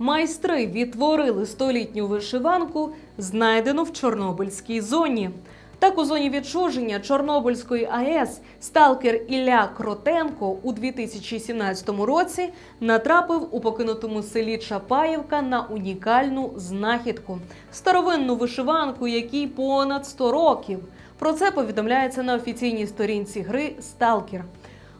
Майстри відтворили столітню вишиванку, знайдену в Чорнобильській зоні. Так у зоні відчуження Чорнобильської АЕС сталкер Ілля Кротенко у 2017 році натрапив у покинутому селі Чапаївка на унікальну знахідку старовинну вишиванку, якій понад 100 років. Про це повідомляється на офіційній сторінці гри Сталкер.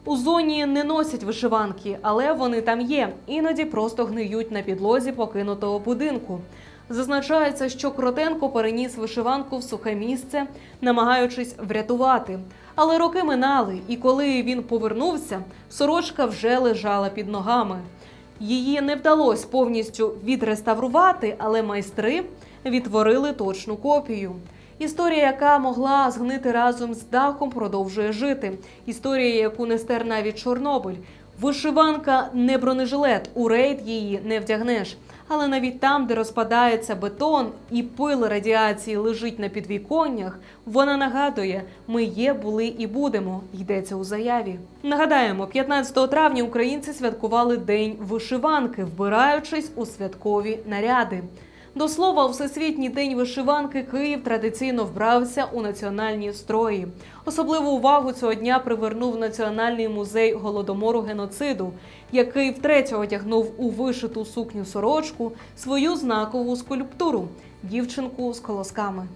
У зоні не носять вишиванки, але вони там є. Іноді просто гниють на підлозі покинутого будинку. Зазначається, що Кротенко переніс вишиванку в сухе місце, намагаючись врятувати. Але роки минали, і коли він повернувся, сорочка вже лежала під ногами. Її не вдалося повністю відреставрувати, але майстри відтворили точну копію. Історія, яка могла згнити разом з дахом, продовжує жити. Історія, яку не стер навіть Чорнобиль. Вишиванка не бронежилет, у рейд її не вдягнеш. Але навіть там, де розпадається бетон і пил радіації лежить на підвіконнях, вона нагадує: ми є, були і будемо. Йдеться у заяві. Нагадаємо, 15 травня українці святкували День вишиванки, вбираючись у святкові наряди. До слова, Всесвітній день вишиванки Київ традиційно вбрався у національні строї. Особливу увагу цього дня привернув Національний музей голодомору геноциду, який втретє одягнув у вишиту сукню сорочку свою знакову скульптуру дівчинку з колосками.